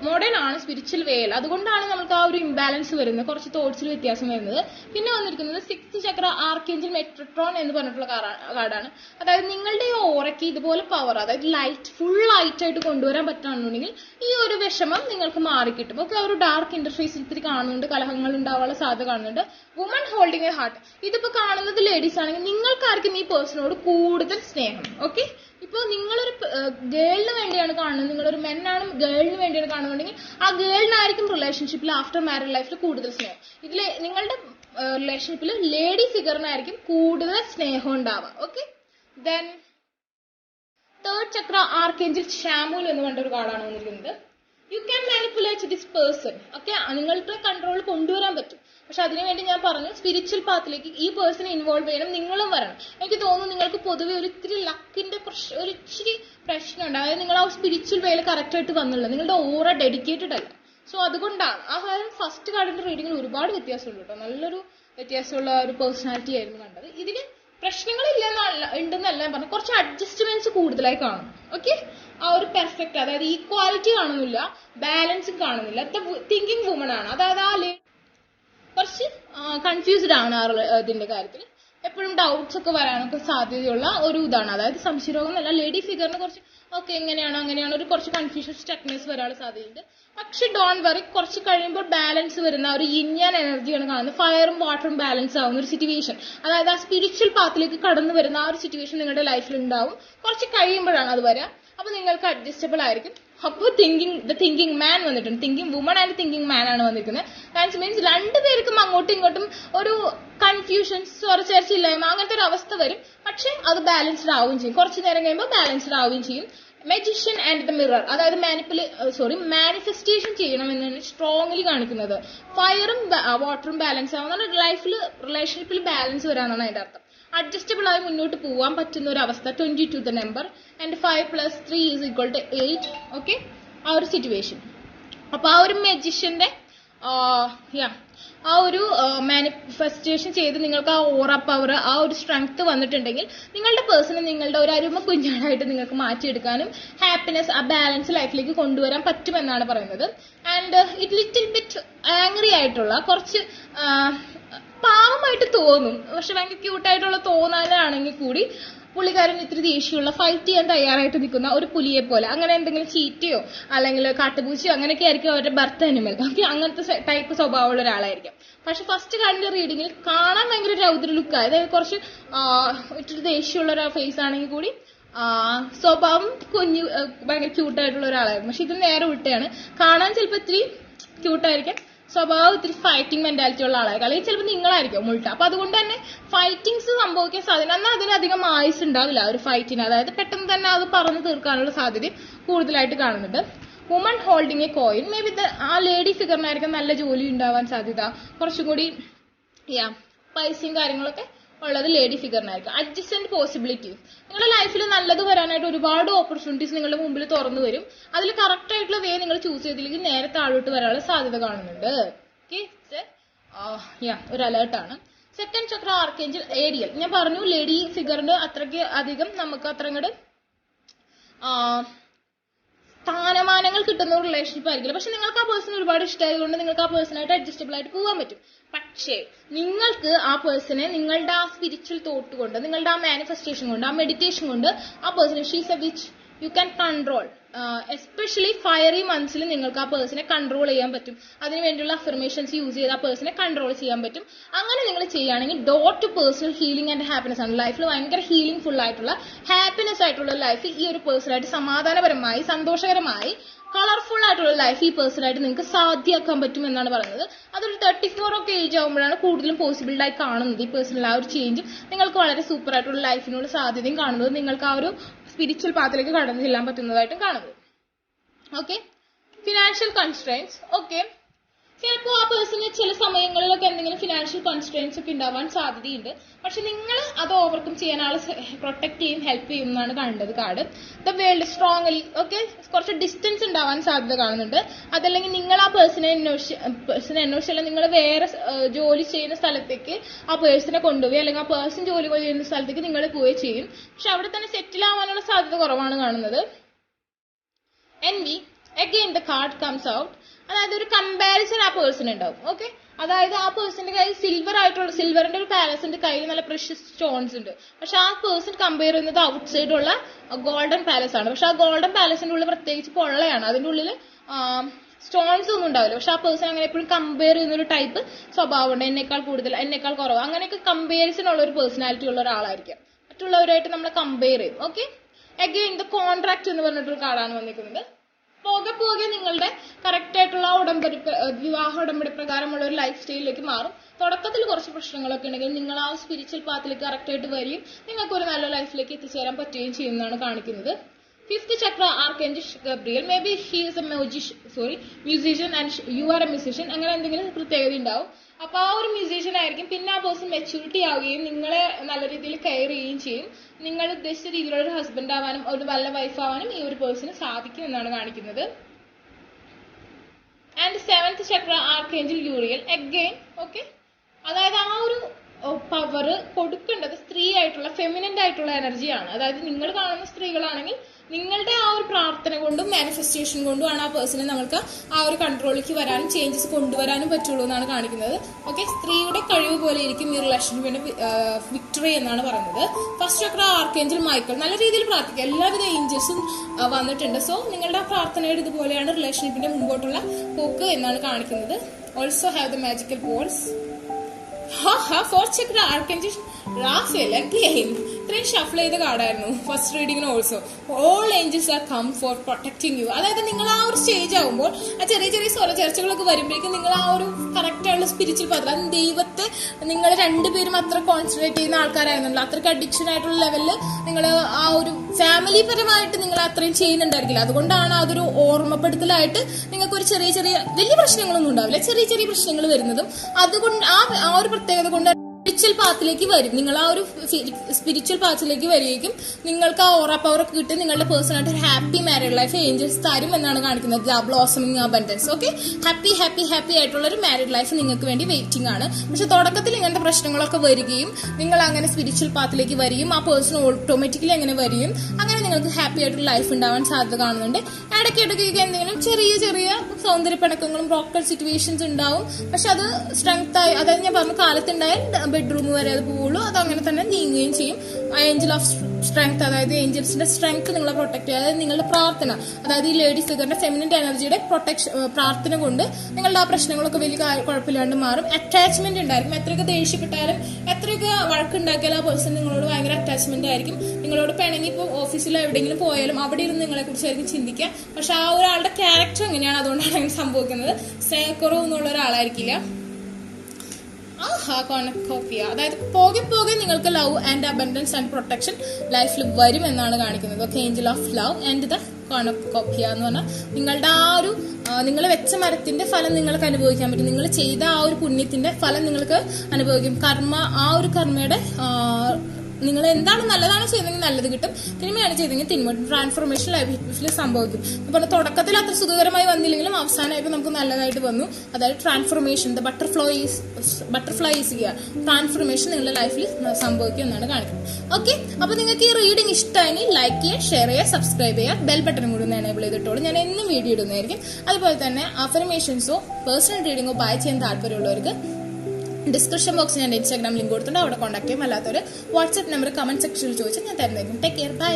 Speaker 1: മോഡേൺ ആണ് സ്പിരിച്വൽ വേയിൽ അതുകൊണ്ടാണ് നമുക്ക് ആ ഒരു ഇംബാലൻസ് വരുന്നത്. കുറച്ച് തോട്ട്സിൽ വ്യത്യാസം വരുന്നത്. പിന്നെ വന്നിരിക്കുന്നത് സിക്സ് ചക്ര ആർക്കേഞ്ചൽ മെട്രോട്രോൺ എന്ന് പറഞ്ഞിട്ടുള്ള കാർഡാണ്. അതായത് നിങ്ങളുടെ ഈ ഓറയ്ക്ക് ഇതുപോലെ പവർ അതായത് ലൈറ്റ് ഫുൾ ലൈറ്റ് ആയിട്ട് കൊണ്ടുവരാൻ പറ്റുകയാണെന്നുണ്ടെങ്കിൽ ഈ ഒരു വിഷമം നിങ്ങൾക്ക് മാറിക്കിട്ടും. ഓക്കെ ഒരു ഡാർക്ക് ഇന്റർഫേസ് ഇത്തിരി കാണുന്നുണ്ട്. കലഹങ്ങൾ ഉണ്ടാവാനുള്ള സാധ്യത കാണുന്നുണ്ട്. വുമൺ ഹോൾഡിംഗ് എ ഹാർട്ട് ഇതിപ്പോ കാണുന്നത് ലേഡീസ് ആണെങ്കിൽ നിങ്ങൾക്കായിരിക്കും ഈ പേഴ്സണോട് കൂടുതൽ സ്നേഹം. ഓക്കെ? ഇപ്പൊ നിങ്ങളൊരു ഗേളിന് വേണ്ടിയാണ് കാണുന്നത്. നിങ്ങളൊരു മെന്നാണ് ഗേളിന് വേണ്ടിയാണ് കാണുന്നുണ്ടെങ്കിൽ ആ ഗേളിനായിരിക്കും റിലേഷൻഷിപ്പിൽ ആഫ്റ്റർ മാരീഡ് ലൈഫിൽ കൂടുതൽ സ്നേഹം. ഇതിൽ നിങ്ങളുടെ റിലേഷൻഷിപ്പിൽ ലേഡി ഫിഗറിനായിരിക്കും കൂടുതൽ സ്നേഹം ഉണ്ടാവുക. Okay then third chakra archangel Chamuel എന്ന് പറഞ്ഞ ഒരു കാർഡാണ് വന്നിരിക്കുന്നത്. You can manipulate this person okay നിങ്ങൾക്ക് കൺട്രോൾ കൊണ്ടുവരാൻ പറ്റും. പക്ഷെ അതിനുവേണ്ടി ഞാൻ പറഞ്ഞു സ്പിരിച്വൽ പാത്തിലേക്ക് ഈ പേഴ്സണെ ഇൻവോൾവ് ചെയ്യണം നിങ്ങളും വരണം. എനിക്ക് തോന്നുന്നു നിങ്ങൾക്ക് പൊതുവെ ഒരു ഇത്തിരി ലക്കിന്റെ പ്രശ്നം ഒരു ഇച്ചിരി പ്രശ്നമുണ്ട്. അതായത് നിങ്ങൾ ആ സ്പിരിച്വൽ വേയിൽ കറക്റ്റ് ആയിട്ട് വന്നുള്ളത് നിങ്ങളുടെ ഓറ ഡെഡിക്കേറ്റഡ് അല്ല. സോ അതുകൊണ്ടാണ് ആ കാര്യം ഫസ്റ്റ് കാർഡിന്റെ റീഡിങ്ങിൽ ഒരുപാട് വ്യത്യാസമുണ്ട് കേട്ടോ. നല്ലൊരു വ്യത്യാസമുള്ള ഒരു പേഴ്സണാലിറ്റി ആയിരുന്നു കണ്ടത്. ഇതിന് പ്രശ്നങ്ങളില്ല എന്നല്ല ഉണ്ടെന്നല്ല ഞാൻ പറഞ്ഞു കുറച്ച് അഡ്ജസ്റ്റ്മെന്റ്സ് കൂടുതലായി കാണും. ഓക്കെ ആ ഒരു പെർഫെക്റ്റ് അതായത് ഈക്വാലിറ്റി കാണുന്നില്ല ബാലൻസും കാണുന്നില്ല. തിങ്കിങ് വുമൺ ആണ്. അതായത് ആ കുറച്ച് കൺഫ്യൂസ്ഡ് ആണ് ഇതിന്റെ കാര്യത്തിൽ എപ്പോഴും ഡൗട്ട്സ് ഒക്കെ വരാനൊക്കെ സാധ്യതയുള്ള ഒരു ഇതാണ്. അതായത് സംശയരോഗം എന്നല്ല ലേഡി ഫിഗറിന് കുറച്ച് ഓക്കെ എങ്ങനെയാണ് അങ്ങനെയാണ് ഒരു കുറച്ച് കൺഫ്യൂഷൻ സ്റ്റക്നെസ് വരാനുള്ള സാധ്യതയുണ്ട്. പക്ഷെ ഡോൺ വറി കുറച്ച് കഴിയുമ്പോൾ ബാലൻസ് വരുന്ന ഒരു ഇന്ത്യൻ എനർജിയാണ് കാണുന്നത്. ഫയറും വാട്ടറും ബാലൻസ് ആവുന്ന ഒരു സിറ്റുവേഷൻ അതായത് ആ സ്പിരിച്വൽ പാത്തിലേക്ക് കടന്നു വരുന്ന ആ ഒരു സിറ്റുവേഷൻ നിങ്ങളുടെ ലൈഫിൽ ഉണ്ടാവും. കുറച്ച് കഴിയുമ്പോഴാണ് അത് വരിക. അപ്പൊ നിങ്ങൾക്ക് അഡ്ജസ്റ്റബിൾ ആയിരിക്കും. അപ്പോൾ തിങ്കിങ് ദ തിങ്കിങ് മാൻ വന്നിട്ടുണ്ട്. Thinking woman and thinking man ആണ് വന്നിരിക്കുന്നത്. ദാറ്റ്സ് മീൻസ് രണ്ടുപേർക്കും അങ്ങോട്ടും ഇങ്ങോട്ടും ഒരു കൺഫ്യൂഷൻസ് കൺഫ്യൂഷൻ സ്വരച്ചേർച്ചയില്ലായ്മ അങ്ങനത്തെ ഒരു അവസ്ഥ വരും. പക്ഷെ അത് ബാലൻസ്ഡ് ആവുകയും ചെയ്യും. കുറച്ച് നേരം കഴിയുമ്പോൾ ബാലൻസ്ഡ് ആവുകയും ചെയ്യും. മെജിഷ്യൻ ആൻഡ് ദ മിറർ അതായത് മാനിപ്പുലേ സോറി മാനിഫെസ്റ്റേഷൻ ചെയ്യണം എന്നാണ് സ്ട്രോങ്ലി കാണിക്കുന്നത്. ഫയറും വാട്ടറും ബാലൻസ് ആവുന്ന ലൈഫിൽ റിലേഷൻഷിപ്പിൽ ബാലൻസ് വരാന്നാണ് അതിന്റെ അർത്ഥം. അഡ്ജസ്റ്റബിൾ ആയി മുന്നോട്ട് പോകാൻ പറ്റുന്ന ഒരു അവസ്ഥ. Twenty two the number and five plus three is equal to eight okay ആ ഒരു സിറ്റുവേഷൻ അപ്പൊ ആ ഒരു മെജിഷ്യന്റെ യാ ആ ഒരു മാനിഫെസ്റ്റേഷൻ ചെയ്ത് നിങ്ങൾക്ക് ആ ഓറ പവർ ആ ഒരു സ്ട്രെങ്ത് വന്നിട്ടുണ്ടെങ്കിൽ നിങ്ങളുടെ പേഴ്സണെ നിങ്ങളുടെ ഒരു അരുമ കുഞ്ഞാടായിട്ട് നിങ്ങൾക്ക് മാറ്റിയെടുക്കാനും ഹാപ്പിനെസ് ആ ബാലൻസ് ലൈഫിലേക്ക് കൊണ്ടുവരാൻ പറ്റുമെന്നാണ് പറയുന്നത്. And it little bit angry ആയിട്ടുള്ള കുറച്ച് പാവമായിട്ട് തോന്നും. പക്ഷെ ഭയങ്കര ക്യൂട്ടായിട്ടുള്ള തോന്നാനാണെങ്കിൽ കൂടി പുള്ളിക്കാരൻ ഇത്തിരി ദേഷ്യമുള്ള ഫൈറ്റ് ചെയ്യാൻ തയ്യാറായിട്ട് നിൽക്കുന്ന ഒരു പുലിയെ പോലെ. അങ്ങനെ എന്തെങ്കിലും ചീറ്റയോ അല്ലെങ്കിൽ കാട്ടുപൂച്ചയോ അങ്ങനെയൊക്കെ ആയിരിക്കും അവരുടെ ബർത്ത് അനിമൽ ഓക്കെ അങ്ങനത്തെ ടൈപ്പ് സ്വഭാവമുള്ള ഒരാളായിരിക്കും. പക്ഷെ ഫസ്റ്റ് കാണുന്ന റീഡിങ്ങിൽ കാണാൻ ഭയങ്കര രൗദ്ര ലുക്ക് അതായത് കുറച്ച് ഇത്തിരി ദേഷ്യമുള്ള ഒരു ഫേസ് ആണെങ്കിൽ കൂടി സ്വഭാവം കുഞ്ഞു ഭയങ്കര ക്യൂട്ടായിട്ടുള്ള ഒരാളായിരുന്നു. പക്ഷെ ഇത് നേരെ ഉൾട്ടയാണ് കാണാൻ ചിലപ്പോൾ ഇത്തിരി ക്യൂട്ടായിരിക്കാം സ്വഭാവം ഇത്തിരി ഫൈറ്റിംഗ് മെന്റാലിറ്റി ഉള്ള ആളായിരിക്കും. അല്ലെങ്കിൽ ചിലപ്പോൾ നിങ്ങളായിരിക്കും ഉൾട്ട. അപ്പൊ അതുകൊണ്ട് തന്നെ ഫൈറ്റിങ്സ് സംഭവിക്കാൻ സാധ്യത എന്നാൽ അതിനധികം ആയുസ് ഉണ്ടാവില്ല ഒരു ഫൈറ്റിന് അതായത് പെട്ടെന്ന് തന്നെ അത് പറഞ്ഞു തീർക്കാനുള്ള സാധ്യത കൂടുതലായിട്ട് കാണുന്നുണ്ട്. Woman holding a coin maybe ആ ലേഡി ഫിഗറിനായിരിക്കും നല്ല ജോലി ഉണ്ടാവാൻ സാധ്യത. കുറച്ചും കൂടി യാ പൈസയും കാര്യങ്ങളൊക്കെ ഉള്ളത് ലേഡി ഫിഗറിനായിരിക്കും അഡ്ജസ്റ്റന്റ് പോസിബിലിറ്റീസ് നിങ്ങളുടെ ലൈഫിൽ നല്ലത് വരാനായിട്ട് ഒരുപാട് ഓപ്പർച്യൂണിറ്റീസ് നിങ്ങളുടെ മുമ്പിൽ തുറന്നു വരും. അതിൽ കറക്റ്റ് ആയിട്ടുള്ള വേ നിങ്ങൾ ചൂസ് ചെയ്തില്ലെങ്കിൽ നേരെ താഴോട്ട് വരാനുള്ള സാധ്യത കാണുന്നുണ്ട്. യാ ഒരു അലേർട്ടാണ് സെക്കൻഡ് ചക്ര ആർക്കേഞ്ചൽ ഏരിയൽ ഞാൻ പറഞ്ഞു ലേഡി ഫിഗറിന് അത്രയ്ക്ക് അധികം നമുക്ക് അത്ര അങ്ങോട്ട് സ്ഥാനമാനങ്ങൾ കിട്ടുന്ന ഒരു റിലേഷൻഷിപ്പ് ആയിരിക്കില്ല. പക്ഷെ നിങ്ങൾക്ക് ആ പേഴ്സൺ ഒരുപാട് ഇഷ്ടമായതുകൊണ്ട് നിങ്ങൾക്ക് ആ പേഴ്സണായിട്ട് അഡ്ജസ്റ്റബിൾ ആയിട്ട് പോകാൻ പറ്റും. പക്ഷേ നിങ്ങൾക്ക് ആ പേഴ്സണെ നിങ്ങളുടെ ആ സ്പിരിച്വൽ തോട്ട് കൊണ്ട് നിങ്ങളുടെ ആ മാനിഫെസ്റ്റേഷൻ കൊണ്ട് ആ മെഡിറ്റേഷൻ കൊണ്ട് ആ person she's a witch you can control especially fiery മന്ത്സിൽ നിങ്ങൾക്ക് ആ പേഴ്സണെ കൺട്രോൾ ചെയ്യാൻ പറ്റും. അതിന് വേണ്ടിയുള്ള അഫർമേഷൻസ് യൂസ് ചെയ്ത് ആ പേഴ്സണെ കൺട്രോൾ ചെയ്യാൻ പറ്റും. അങ്ങനെ നിങ്ങൾ ചെയ്യുകയാണെങ്കിൽ dot to personal healing and happiness ആണ്. ലൈഫിൽ ഭയങ്കര ഹീലിംഗ് ഫുൾ ആയിട്ടുള്ള ഹാപ്പിനെസ് ആയിട്ടുള്ള ലൈഫ് ഈ ഒരു പേഴ്സണായിട്ട് സമാധാനപരമായി സന്തോഷകരമായി കളർഫുൾ ആയിട്ടുള്ള ലൈഫ് ഈ പേഴ്സണായിട്ട് നിങ്ങൾക്ക് സാധ്യമാക്കാൻ പറ്റും എന്നാണ് പറയുന്നത്. അതൊരു തേർട്ടി ഫോർ ഒക്കെ ഏജ് ആകുമ്പോഴാണ് കൂടുതലും പോസിബിളായി കാണുന്നത് ഈ പേഴ്സണൽ ആ ഒരു ചേഞ്ചും നിങ്ങൾക്ക് വളരെ സൂപ്പർ ആയിട്ടുള്ള ലൈഫിനുള്ള സാധ്യതയും കാണുന്നത്. നിങ്ങൾക്ക് ആ ഒരു സ്പിരിച്വൽ പാത്തിലേക്ക് കടന്നു ചെല്ലാൻ പറ്റുന്നതായിട്ടും കാണുന്നത്. ഓക്കെ ഫിനാൻഷ്യൽ കൺസ്ട്രെയിൻസ് ഓക്കെ ചിലപ്പോൾ ആ പേഴ്സണ് ചില സമയങ്ങളിലൊക്കെ എന്തെങ്കിലും ഫിനാൻഷ്യൽ കൺസ്ട്രെയിൻസ് ഒക്കെ ഉണ്ടാവാൻ സാധ്യതയുണ്ട്. പക്ഷെ നിങ്ങൾ അത് ഓവർകം ചെയ്യാൻ ആളെ പ്രൊട്ടക്ട് ചെയ്യും ഹെൽപ്പ് ചെയ്യും എന്നാണ് കാണേണ്ടത് card the world strong okay കുറച്ച് ഡിസ്റ്റൻസ് ഉണ്ടാവാൻ സാധ്യത കാണുന്നുണ്ട്. അതല്ലെങ്കിൽ നിങ്ങൾ ആ പേഴ്സണെ അന്വേഷിച്ച് പേഴ്സണെ അന്വേഷിച്ചല്ല നിങ്ങൾ വേറെ ജോലി ചെയ്യുന്ന സ്ഥലത്തേക്ക് ആ പേഴ്സണെ കൊണ്ടുപോയി അല്ലെങ്കിൽ ആ പേഴ്സൺ ജോലി ചെയ്യുന്ന സ്ഥലത്തേക്ക് നിങ്ങൾ പോവുകയും ചെയ്യും. പക്ഷെ അവിടെ തന്നെ സെറ്റിൽ ആവാനുള്ള സാധ്യത കുറവാണ് കാണുന്നത്. And we again the card comes out അതായത് ഒരു കമ്പാരിസൺ ആ പേഴ്സൺ ഉണ്ടാവും. ഓക്കെ അതായത് ആ പേഴ്സന്റെ കയ്യിൽ സിൽവർ ആയിട്ടുള്ള സിൽവറിന്റെ ഒരു പാലസിന്റെ കയ്യിൽ നല്ല പ്രഷ്യസ് സ്റ്റോൺസ് ഉണ്ട്. പക്ഷെ ആ പേഴ്സൺ കമ്പയർ ചെയ്യുന്നത് ഔട്ട് സൈഡ് ഉള്ള ഗോൾഡൻ പാലസ് ആണ്. പക്ഷെ ആ ഗോൾഡൻ പാലസിന്റെ ഉള്ളിൽ പ്രത്യേകിച്ച് പൊള്ളയാണ്. അതിന്റെ ഉള്ളിൽ സ്റ്റോൺസ് ഒന്നും ഉണ്ടാവില്ല. പക്ഷെ ആ പേഴ്സൺ അങ്ങനെ എപ്പോഴും കമ്പയർ ചെയ്യുന്ന ഒരു ടൈപ്പ് സ്വഭാവമുണ്ട്. എന്നേക്കാൾ കൂടുതൽ എന്നേക്കാൾ കുറവ്. അങ്ങനെയൊക്കെ കമ്പയറിസൺ ഉള്ള ഒരു പേഴ്സണാലിറ്റി ഉള്ള ഒരാളായിരിക്കും. മറ്റുള്ളവരായിട്ട് നമ്മൾ കമ്പയർ ചെയ്യും. ഓക്കെ അഗെയിൻ ദ കോൺട്രാക്ട് എന്ന് പറഞ്ഞിട്ടൊരു കാർഡാണ് വന്നിരിക്കുന്നത്. പോകെ പോകെ നിങ്ങളുടെ കറക്റ്റ് ആയിട്ടുള്ള ഉടമ്പടി വിവാഹ ഉടമ്പടി പ്രകാരമുള്ള ഒരു ലൈഫ് സ്റ്റൈലിലേക്ക് മാറും. തുടക്കത്തിൽ കുറച്ച് പ്രശ്നങ്ങളൊക്കെ ഉണ്ടെങ്കിൽ നിങ്ങൾ ആ സ്പിരിച്വൽ പാത്തിലേക്ക് കറക്റ്റ് ആയിട്ട് വരികയും നിങ്ങൾക്ക് ഒരു നല്ല ലൈഫിലേക്ക് എത്തിച്ചേരാൻ പറ്റുകയും ചെയ്യുന്നതാണ് കാണിക്കുന്നത്. Fifth chakra archangel Gabriel maybe he is a മ്യൂജിഷ് sorry musician and you are a musician അങ്ങനെ എന്തെങ്കിലും പ്രത്യേകത ഉണ്ടാവും. അപ്പൊ ആ ഒരു മ്യൂസീഷ്യൻ ആയിരിക്കും. പിന്നെ ആ പേഴ്സൺ മെച്യൂരിറ്റി ആവുകയും നിങ്ങളെ നല്ല രീതിയിൽ കെയർ ചെയ്യുകയും ചെയ്യും. നിങ്ങൾ ഉദ്ദേശിച്ച രീതിയിലുള്ള ഒരു ഹസ്ബൻഡ് ആവാനും ഒരു നല്ല വൈഫ് ആവാനും ഈ ഒരു പേഴ്സണ് സാധിക്കും എന്നാണ് കാണിക്കുന്നത്. And seventh chakra archangel Uriel again okay അതായത് ആ ഒരു പവർ കൊടുക്കേണ്ടത് സ്ത്രീ ആയിട്ടുള്ള ഫെമിനന്റ് ആയിട്ടുള്ള എനർജിയാണ് അതായത് നിങ്ങൾ കാണുന്ന സ്ത്രീകളാണെങ്കിൽ നിങ്ങളുടെ ആ ഒരു പ്രാർത്ഥന കൊണ്ടും മാനിഫെസ്റ്റേഷൻ കൊണ്ടുമാണ് ആ പേഴ്സണെ നമുക്ക് ആ ഒരു കൺട്രോളിലേക്ക് വരാനും ചേഞ്ചസ് കൊണ്ടുവരാനും പറ്റുള്ളൂ എന്നാണ് കാണിക്കുന്നത്. ഓക്കെ സ്ത്രീയുടെ കഴിവ് പോലെ ഇരിക്കും ഈ റിലേഷൻഷിപ്പിന്റെ വിക്ടറി എന്നാണ് പറയുന്നത്. ഫസ്റ്റ് ചക്ര ആർക്കേഞ്ചൽ മൈക്കിൾ നല്ല രീതിയിൽ പ്രാർത്ഥിക്കുക. എല്ലാവിധ ഏഞ്ചൽസും വന്നിട്ടുണ്ട്. സോ നിങ്ങളുടെ പ്രാർത്ഥനയുടെ ഇതുപോലെയാണ് റിലേഷൻഷിപ്പിന്റെ മുമ്പോട്ടുള്ള പോക്ക് എന്നാണ് കാണിക്കുന്നത്. Also have the magical balls fourth chakra archangel Raphael again ഇത്രയും ഷഫിൾ ചെയ്ത കാർഡായിരുന്നു. First റീഡിങ്ങിന് also all angels are come for protecting you അതായത് നിങ്ങൾ ആ ഒരു സ്റ്റേജ് ആകുമ്പോൾ ആ ചെറിയ ചെറിയ സ്വര ചർച്ചകളൊക്കെ വരുമ്പോഴേക്കും നിങ്ങൾ ആ ഒരു കറക്റ്റായുള്ള സ്പിരിച്വൽ പാത്ര അത് ദൈവത്തെ നിങ്ങൾ രണ്ടുപേരും അത്ര കോൺസെൻട്രേറ്റ് ചെയ്യുന്ന ആൾക്കാരായിരുന്നല്ലോ. അത്രയ്ക്ക് അഡിക്ഷൻ ആയിട്ടുള്ള ലെവലിൽ നിങ്ങൾ ആ ഒരു ഫാമിലി പരമായിട്ട് നിങ്ങൾ അത്രയും ചെയ്യുന്നുണ്ടായിരിക്കില്ല. അതുകൊണ്ടാണ് അതൊരു ഓർമ്മപ്പെടുത്തലായിട്ട് നിങ്ങൾക്ക് ഒരു ചെറിയ ചെറിയ വലിയ പ്രശ്നങ്ങളൊന്നും ഉണ്ടാവില്ല. ചെറിയ ചെറിയ പ്രശ്നങ്ങൾ വരുന്നതും അതുകൊണ്ട് ആ ഒരു പ്രത്യേകത കൊണ്ട് സ്പിരിച്വൽ പാത്തിലേക്ക് വരും. നിങ്ങൾ ആ ഒരു സ്പിരിച്വൽ പാത്തിലേക്ക് വരികയും നിങ്ങൾക്ക് ആ ഓറ പവർ കിട്ടി. നിങ്ങളുടെ പേഴ്സണായിട്ട് ഒരു ഹാപ്പി മാരീഡ് ലൈഫ് ഏഞ്ചൽസ് തരും എന്നാണ് കാണിക്കുന്നത്. Blossoming abundance okay happy happy happy ആയിട്ടുള്ള ഒരു മാരീഡ് ലൈഫ് നിങ്ങൾക്ക് വേണ്ടി വെയിറ്റിംഗ് ആണ്. പക്ഷെ തുടക്കത്തിൽ ഇങ്ങനത്തെ പ്രശ്നങ്ങളൊക്കെ വരികയും നിങ്ങൾ അങ്ങനെ സ്പിരിച്വൽ പാത്തിലേക്ക് വരികയും ആ പേഴ്സൺ ഓട്ടോമാറ്റിക്കലി അങ്ങനെ വരികയും അങ്ങനെ നിങ്ങൾക്ക് ഹാപ്പി ആയിട്ടുള്ള ലൈഫ് ഉണ്ടാവാൻ സാധ്യത കാണുന്നുണ്ട്. ഇടയ്ക്കിടയ്ക്ക് എന്തെങ്കിലും ചെറിയ ചെറിയ സൗന്ദര്യപ്പണക്കങ്ങളും റോക്കൽ സിറ്റുവേഷൻസ് ഉണ്ടാവും. പക്ഷെ അത് സ്ട്രെങ്ത് ആയി അതായത് ഞാൻ പറഞ്ഞു കാലത്തുണ്ടായാൽ ബെഡ്റൂം വരെ അത് പോവുള്ളൂ അത് അങ്ങനെ തന്നെ നീങ്ങുകയും ചെയ്യും. ഏഞ്ചൽ ഓഫ് സ്ട്രെങ്ത് അതായത് ഏഞ്ചൽസിന്റെ സ്ട്രെങ്ത് നിങ്ങളെ പ്രൊട്ടക്ട് ചെയ്യുക. അതായത് നിങ്ങളുടെ പ്രാർത്ഥന. അതായത് ഈ ലേഡീസ് ഫിഗറിന്റെ ഫെമിനിന്റെ എനർജിയുടെ പ്രൊട്ടക്ഷൻ പ്രാർത്ഥന കൊണ്ട് നിങ്ങളുടെ ആ പ്രശ്നങ്ങളൊക്കെ വലിയ കുഴപ്പമില്ലാണ്ട് മാറും. അറ്റാച്ച്മെന്റ് ഉണ്ടായിരിക്കും. എത്രയൊക്കെ ദേഷ്യപ്പെട്ടാലും എത്രയൊക്കെ വഴക്കുണ്ടാക്കിയാലും ആ പേഴ്സൺ നിങ്ങളോട് ഭയങ്കര അറ്റാച്ച്മെന്റ് ആയിരിക്കും. നിങ്ങളോട് പിണങ്ങി ഇപ്പോൾ ഓഫീസിലോ എവിടെയെങ്കിലും പോയാലും അവിടെ ഇരുന്ന് നിങ്ങളെ കുറിച്ചായിരിക്കും ചിന്തിക്കുക. പക്ഷെ ആ ഒരാളുടെ ക്യാരക്ടർ എങ്ങനെയാണ് അതുകൊണ്ടാണ് അങ്ങനെ സംഭവിക്കുന്നത്. സ്നേഹക്കുറവ് എന്നുള്ള ഒരാളായിരിക്കില്ല. ആഹാ അതായത് പോകെ പോകെ നിങ്ങൾക്ക് love and abundance and protection ലൈഫിൽ വരും എന്നാണ് കാണിക്കുന്നത്. Okay angel of love and the cornucopia എന്ന് പറഞ്ഞാൽ നിങ്ങളുടെ ആ ഒരു നിങ്ങൾ വെച്ച മരത്തിന്റെ ഫലം നിങ്ങൾക്ക് അനുഭവിക്കാൻ പറ്റും. നിങ്ങൾ ചെയ്ത ആ ഒരു പുണ്യത്തിന്റെ ഫലം നിങ്ങൾക്ക് അനുഭവിക്കും. കർമ്മ ആ ഒരു കർമ്മയുടെ നിങ്ങൾ എന്താണ് നല്ലതാണ് ചെയ്തെങ്കിൽ നല്ലത് കിട്ടും. തിന്മയാണ് ചെയ്തെങ്കിൽ തിന്മ. ട്രാൻസ്ഫോർമേഷൻ ലൈഫിൽ സംഭവിക്കും. അപ്പോൾ തുടക്കത്തിൽ അത്ര സുഖകരമായി വന്നില്ലെങ്കിലും അവസാനമായപ്പോൾ നമുക്ക് നല്ലതായിട്ട് വന്നു. അതായത് transformation the butterflies butterflies butterfly ചെയ്യുക ട്രാൻസ്ഫോർമേഷൻ നിങ്ങളുടെ ലൈഫിൽ സംഭവിക്കും എന്നാണ് കാണിക്കുന്നത്. ഓക്കെ അപ്പോൾ നിങ്ങൾക്ക് ഈ റീഡിംഗ് ഇഷ്ടമായി ലൈക്ക് ചെയ്യുക ഷെയർ ചെയ്യുക സബ്സ്ക്രൈബ് ചെയ്യുക. ബെൽ ബട്ടൺ കൂടി ഒന്ന് എനേബിൾ ചെയ്തിട്ടോളൂ. ഞാൻ എന്നും വീഡിയോ ഇടുന്നതായിരിക്കും. അതുപോലെ തന്നെ അഫർമേഷൻസോ പേഴ്സണൽ റീഡിങ്ങോ ബൈ ചെയ്യാൻ താല്പര്യമുള്ളവർക്ക് ഡിസ്ക്രിപ്ഷൻ ബോക്സിൽ ഞാൻ ഇൻസ്റ്റാഗ്രാം ലിങ്ക് കൊടുത്തിട്ടുണ്ട്. അവിടെ കോൺടാക്ട് ചെയ്യും അല്ലാത്തവർ വാട്സ്ആപ്പ് നമ്പർ കമന്റ് സെക്ഷനിൽ ചോദിച്ചാൽ ഞാൻ തരുന്നതായിരിക്കും. Take care by